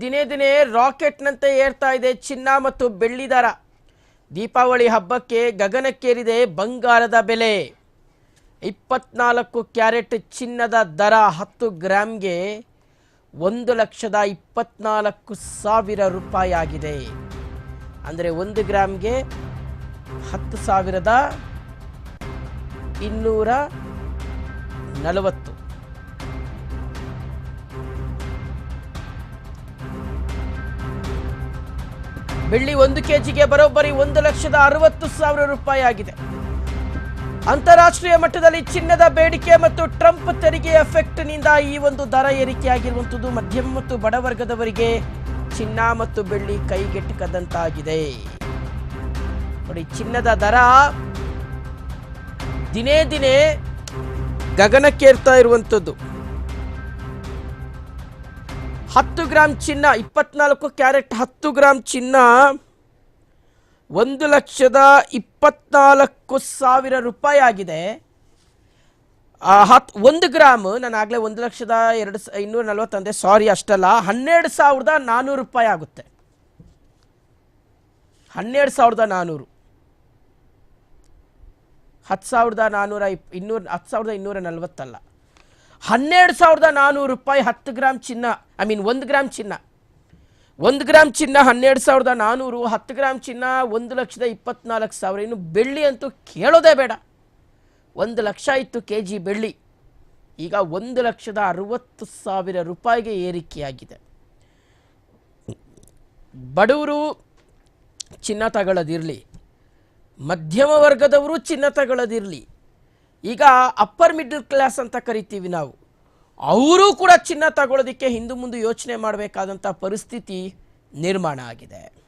ದಿನೇ ದಿನೇ ರಾಕೆಟ್ನಂತೆ ಏರ್ತಾ ಇದೆ ಚಿನ್ನ ಮತ್ತು ಬೆಳ್ಳಿ ದರ. ದೀಪಾವಳಿ ಹಬ್ಬಕ್ಕೆ ಗಗನಕ್ಕೇರಿದೆ ಬಂಗಾರದ ಬೆಲೆ. ಇಪ್ಪತ್ನಾಲ್ಕು ಕ್ಯಾರೆಟ್ ಚಿನ್ನದ ದರ ಹತ್ತು ಗ್ರಾಮ್ಗೆ ಒಂದು ಲಕ್ಷದ ಇಪ್ಪತ್ನಾಲ್ಕು ಸಾವಿರ ರೂಪಾಯಿ ಆಗಿದೆ ಅಂದರೆ ಒಂದು ಗ್ರಾಮ್ಗೆ ಹತ್ತು ಸಾವಿರದ ಇನ್ನೂರ ನಲವತ್ತು. ಬೆಳ್ಳಿ ಒಂದು ಕೆಜಿಗೆ ಬರೋಬ್ಬರಿ ಒಂದು ಲಕ್ಷದ ಅರವತ್ತು ಸಾವಿರ ರೂಪಾಯಿ ಆಗಿದೆ. ಅಂತಾರಾಷ್ಟ್ರೀಯ ಮಟ್ಟದಲ್ಲಿ ಚಿನ್ನದ ಬೇಡಿಕೆ ಮತ್ತು ಟ್ರಂಪ್ ತೆರಿಗೆ ಎಫೆಕ್ಟ್ನಿಂದ ಈ ಒಂದು ದರ ಏರಿಕೆಯಾಗಿರುವಂಥದ್ದು ಮಧ್ಯಮ ಮತ್ತು ಬಡವರ್ಗದವರಿಗೆ ಚಿನ್ನ ಮತ್ತು ಬೆಳ್ಳಿ ಕೈಗೆಟಕದಂತಾಗಿದೆ. ನೋಡಿ, ಚಿನ್ನದ ದರ ದಿನೇ ದಿನೇ ಗಗನಕ್ಕೇರ್ತಾ ಇರುವಂಥದ್ದು. ಹತ್ತು ಗ್ರಾಮ್ ಚಿನ್ನ, ಇಪ್ಪತ್ನಾಲ್ಕು ಕ್ಯಾರೆಟ್ ಹತ್ತು ಗ್ರಾಮ್ ಚಿನ್ನ, ಒಂದು ಲಕ್ಷದ ಇಪ್ಪತ್ನಾಲ್ಕು ಸಾವಿರ ರೂಪಾಯಿ ಆಗಿದೆ. ಹತ್ತು ಹತ್, ಒಂದು ಗ್ರಾಮ್, ನಾನು ಆಗಲೇ ಒಂದು ಲಕ್ಷದ ಎರಡು ಸ, ಇನ್ನೂರ ನಲ್ವತ್ತಂದೆ ಸಾರಿ ಅಷ್ಟಲ್ಲ, ಹನ್ನೆರಡು ಸಾವಿರದ ನಾನ್ನೂರು ರೂಪಾಯಿ ಆಗುತ್ತೆ. ಹನ್ನೆರಡು ಸಾವಿರದ ನಾನ್ನೂರು ಹತ್ತು ಸಾವಿರದ ನಾನ್ನೂರ ಇಪ್, ಇನ್ನೂರ, ಹತ್ತು ಸಾವಿರದ ಇನ್ನೂರ ನಲ್ವತ್ತಲ್ಲ. ಹನ್ನೆರಡು ಸಾವಿರದ ನಾನ್ನೂರು ರೂಪಾಯಿ ಹತ್ತು ಗ್ರಾಮ್ ಚಿನ್ನ ಐ ಮೀನ್ ಒಂದು ಗ್ರಾಮ್ ಚಿನ್ನ. ಒಂದು ಗ್ರಾಮ್ ಚಿನ್ನ ಹನ್ನೆರಡು ಸಾವಿರದ ನಾನ್ನೂರು ಹತ್ತು ಗ್ರಾಮ್ ಚಿನ್ನ ಒಂದು ಲಕ್ಷದ ಇಪ್ಪತ್ನಾಲ್ಕು ಸಾವಿರ. ಇನ್ನು ಬೆಳ್ಳಿ ಅಂತೂ ಕೇಳೋದೇ ಬೇಡ. ಒಂದು ಲಕ್ಷ ಇತ್ತು ಕೆ ಜಿ ಬೆಳ್ಳಿ. ಈಗ ಒಂದು ಲಕ್ಷದ ಅರವತ್ತು ಸಾವಿರ ರೂಪಾಯಿಗೆ ಏರಿಕೆಯಾಗಿದೆ. ಬಡವರು ಚಿನ್ನ ತಗೊಳ್ಳೋದಿರಲಿ. ಮಧ್ಯಮ ವರ್ಗದವರು ಚಿನ್ನ ತಗೊಳ್ಳೋದಿರಲಿ. ಈಗ ಅಪ್ಪರ್ ಮಿಡ್ಲ್ ಕ್ಲಾಸ್ ಅಂತ ಕರಿತೀವಿ ನಾವು. ಅವರು ಕೂಡ ಚಿನ್ನ ತಗೊಳ್ಳೋದಕ್ಕೆ ಹಿಂದು ಮುಂದೆ ಯೋಚನೆ ಮಾಡಬೇಕಾದಂಥ ಪರಿಸ್ಥಿತಿ ನಿರ್ಮಾಣ ಆಗಿದೆ.